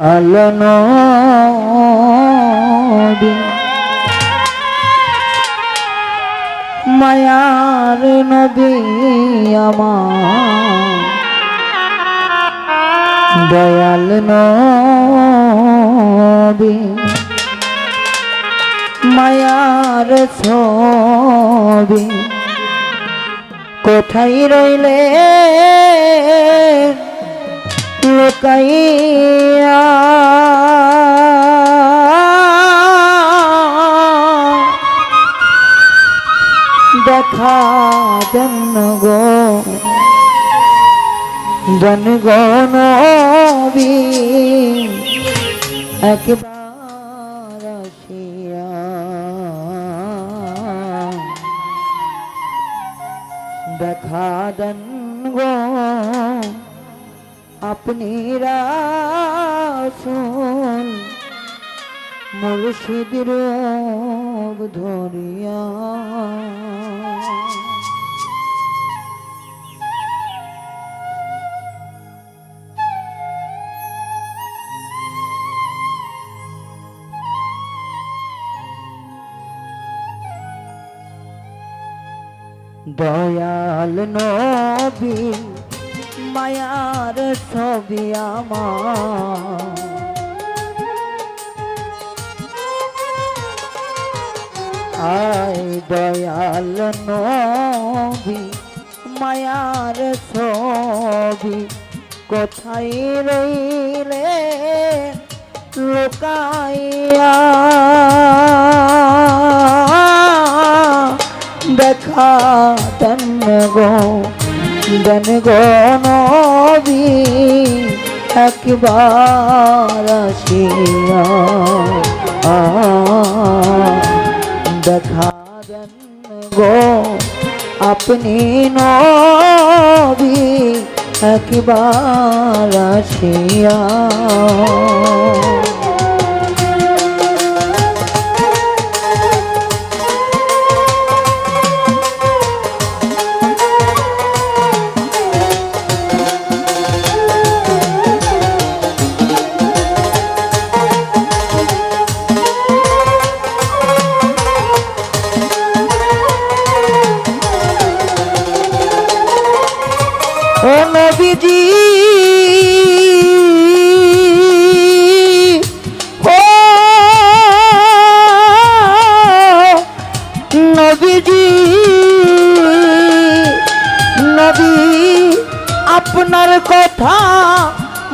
নবী মায়ার নবী আমার। দয়াল নবী। মায়ার ছবি। কোথায় রইলে লুকাইয়া দেখা দেন গো জন গনবি একবার আসিয়া। দেখা দেন গো আপনি মুর্শিদ রূপ ধরিয়া। দয়াল নবী মায়ার ছবি আমার। দয়াল নবী মায়ার ছবি কোথায় রইলে লোকাইয়া? দেখা দেন গো দেন গো নবী একবার আসিয়া দেখা দেন গো আপনি নবী একবার আসিয়া।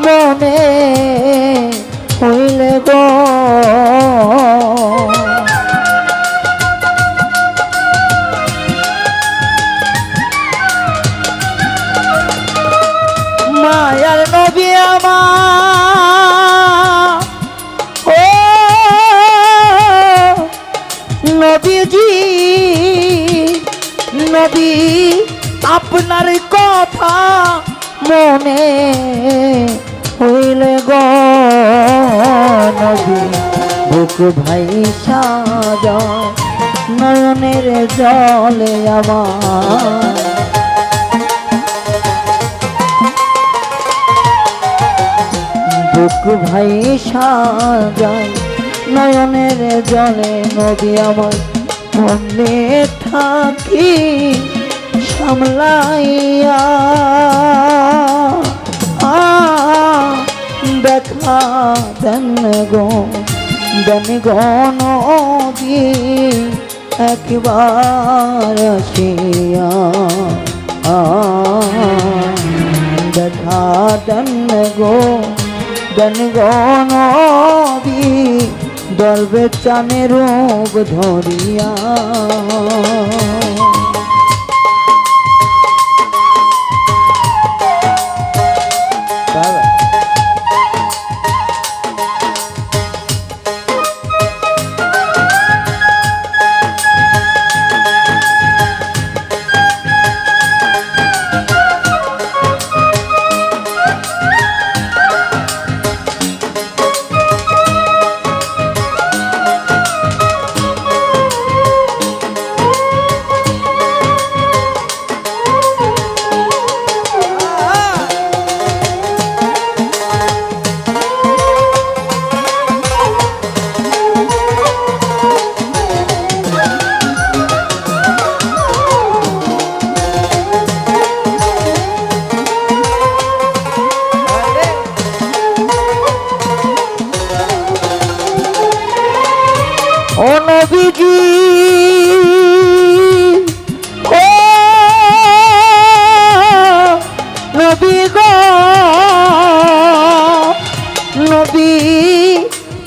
মনে হইলে গো। মায়ার নবী আমার। ও নবীজি নবী আপনার কথা মনে হইলে গ বুক ভাই সাজয় নয়নের জলে আমার। বুক ভাই সাজায় নয়নের জলে নদী আমার মনে থাকি। সামলাইয়া আ, দেখা দেন গো দেন গো নদী একবার আসিয়া আ, দেখা দেন গো দেন গো নবী দলবে চানে রোগ ধরিয়া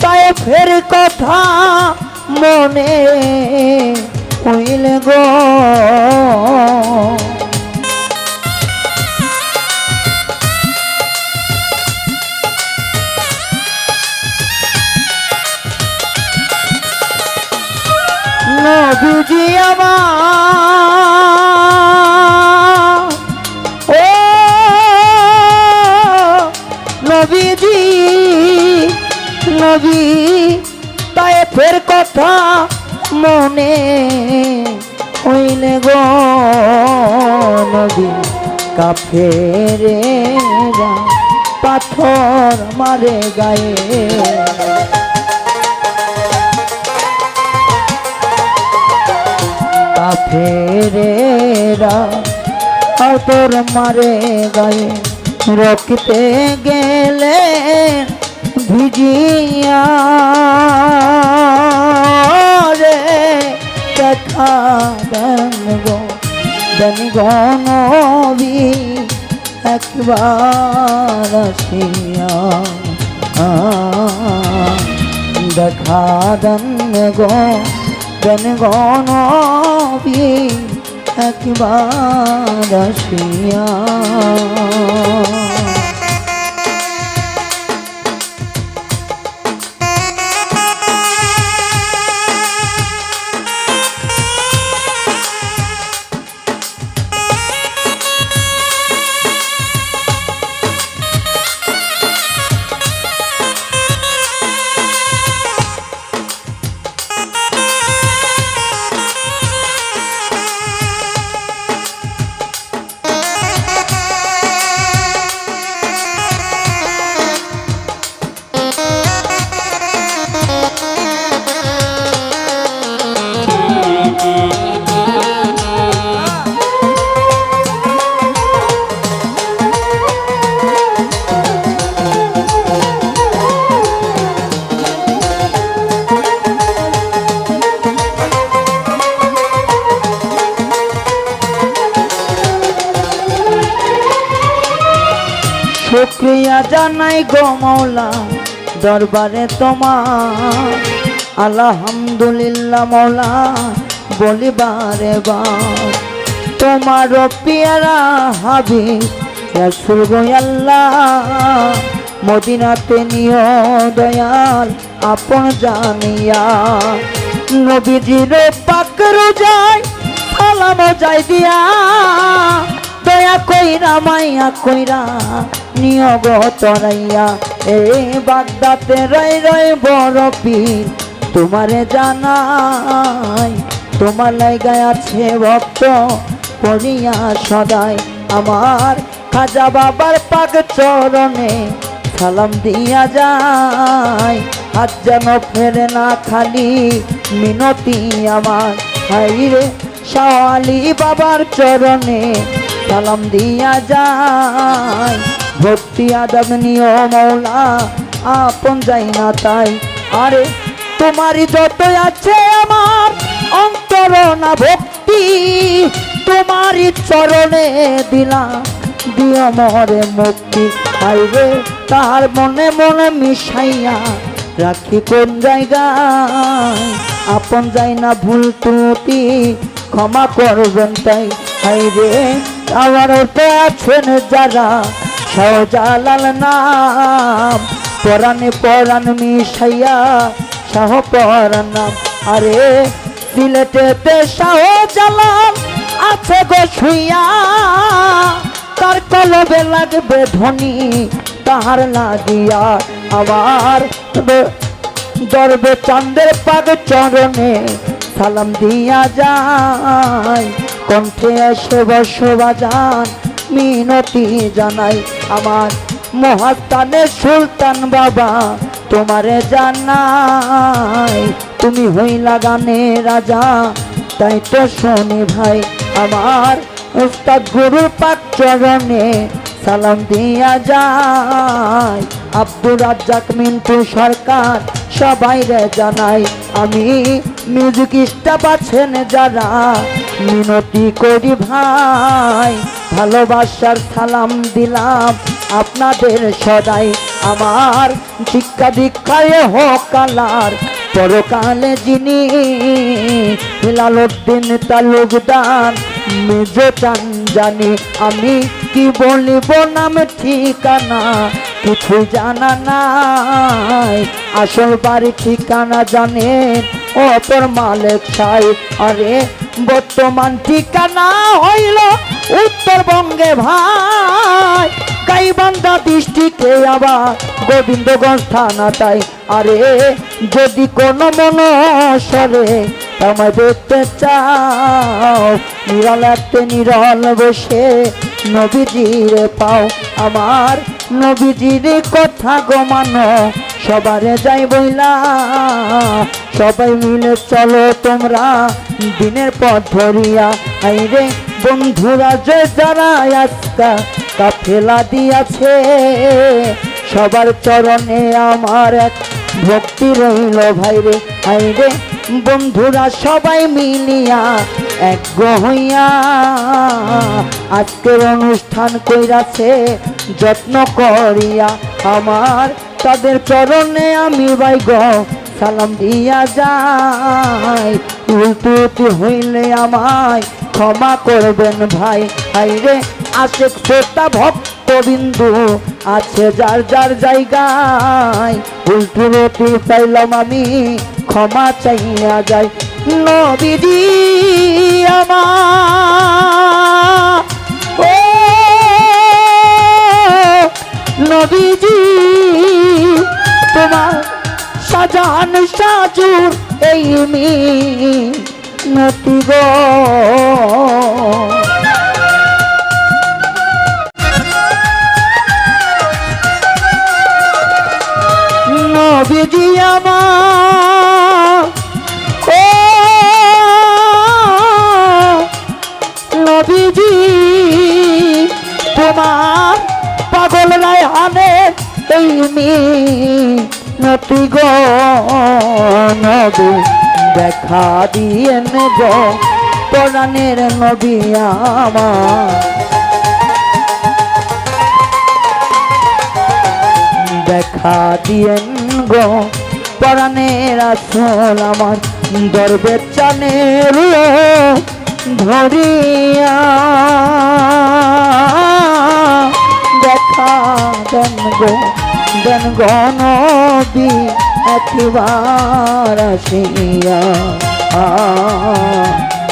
তাই ফের কথা মনে হইলে গো। নবীজি আমার ও নবীজি নবী তাই ফের কথা মনে হইলে গো নবী। কাফেরে পাথর মারে গায়ে। কাফেরেরা তোর মারে গায়ে। রকিতে গেলে ভিজিয়া রে দেখা দেন গো দেন গনবি একবার আসিয়া। দেখা দেন গো দেন গনবি একবার আসিয়া। জানাই গো মৌলা, দরবারে তোমার। আলহামদুলিল্লাহ মৌলা, বলিবারে বার তোমার পিয়ারা হাবি আল্লাহ, মদিনাতে নিয় দয়াল, আপন জানিয়া। নবীজির পাকর যায় সালাম যাই দিয়া, দয়া কইরা মাইয়া কইরা। নিয়ব তরাইয়া এ বাগদাতে রই রই বড় পীর। তোমারে জানাই, তোমার লাইগায় আছে ভক্ত পড়িয়া সদাই। আমার খাজা বাবার পাক চরণে সালাম দিয়া যায়। হাত যেন ফেরে না খালি মিনতি আমার। হাইরে শাওয়ালি বাবার চরণে সালাম দিয়া যায়। ভক্তি আদব নিয় মৌলা, আপন যাই না তাই। আরে, তোমারই যত আছে আমার অন্তর না ভক্তি, তোমারই চরণে দিলাম, দিও মরে মুক্তি। আইবে তার মনে মনে মিশাইয়া রাখি কোন জায়গায়? আপন যাই না ভুল ত্রুটি, ক্ষমা করবেন তাই। হাইরে, আমার আছেন যারা সহজালাল নাম। পরাণে, পরাণ মিশাইয়া শাহ পরাণ নাম। আরে, সিলেটেতে শাহ জালাল আছে গো শুইয়া। তার কলবে লাগবে ধনী তাহার লাগিয়া আবার দরবে চান্দের পাগ চরণে সালাম দিয়া যায়। কণ্ঠে এসে বসবাজান মিনতি জানাই আমার মহাস্তানে সুলতান বাবা, তোমারে জানাই, তুমি হইলা গানে রাজা। তাই তো শোনে ভাই, আমার উস্তাদ গুরুর পাক চরণে সালাম দিয়া যায়। আব্দুর রাজ্জাক মিন্টু সরকার সবাই রে জানাই, আমি মিউজিক স্টাফ আছেন যারা। মিনতি করি ভাই, ভালোবাসার সালাম দিলাম আপনাদের সদাই। আমার শিক্ষা দীক্ষায় হোক কালার পরকালে যিনি হিলালুদ্দিন তালুকদার, মেজ চান জানি আমি কি বলিব নাম ঠিকানা কিছু জানা নাই। আসল বাড়ি ঠিকানা জানেন, অপর মালিক সাই, আরে বর্তমান ঠিকানা হইল উত্তরবঙ্গে ভাই। গাইবান্ধা ডিস্ট্রিক্টে আবার গোবিন্দগঞ্জ থানাটাই আরে, যদি কোনো মনসরে আমায় দেখতে চাও নিরল একটা নিরল বসে নবীজিরে পাও। আমার নবীজির কথা গমানো সবারে যাই বইলা, সবাই মিলে চলো তোমরা দিনের পথ ধরিয়া। আইরে বন্ধুরা যে যারা আজকা কাফেলা দিয়াছে, সবার চরণে আমার এক ভক্তি রইল ভাইরে। আইরে বন্ধুরা সবাই মিলিয়া এক হইয়া, আজকের অনুষ্ঠান কইরাছে যত্ন করিয়া আমার তাদের চরণে আমি ভাই গ, সালাম দিয়া যাই। উল্টুতি হইলে আমায় ক্ষমা করবেন ভাই। হাইরে আশেক শ্রোতা ভক্তবিন্দু আছে যার যার জায়গায়। উল্টুরতি পাইলাম আমি, ক্ষমা চাইয়া যাই। নবীজি আমার নবীজি তোমার সাজান সাজুর এই মি নতি গো। নবীজি আমার ও নবীজি তোমার এই নতি গো, নবী দেখা দিয়েন গো পরাণের নবী আমার। দেখা দিয়েন গো পরাণের আসল আমার দরবে চানের ধরিয়া। দেখা দেন গো দেন গণবি একবার আসিয়া।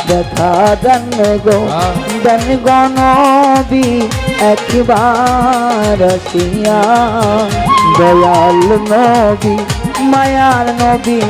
দেখা দেন গো দেন গণবি একবার আসিয়া। দয়াল নবী, মায়ার নবী।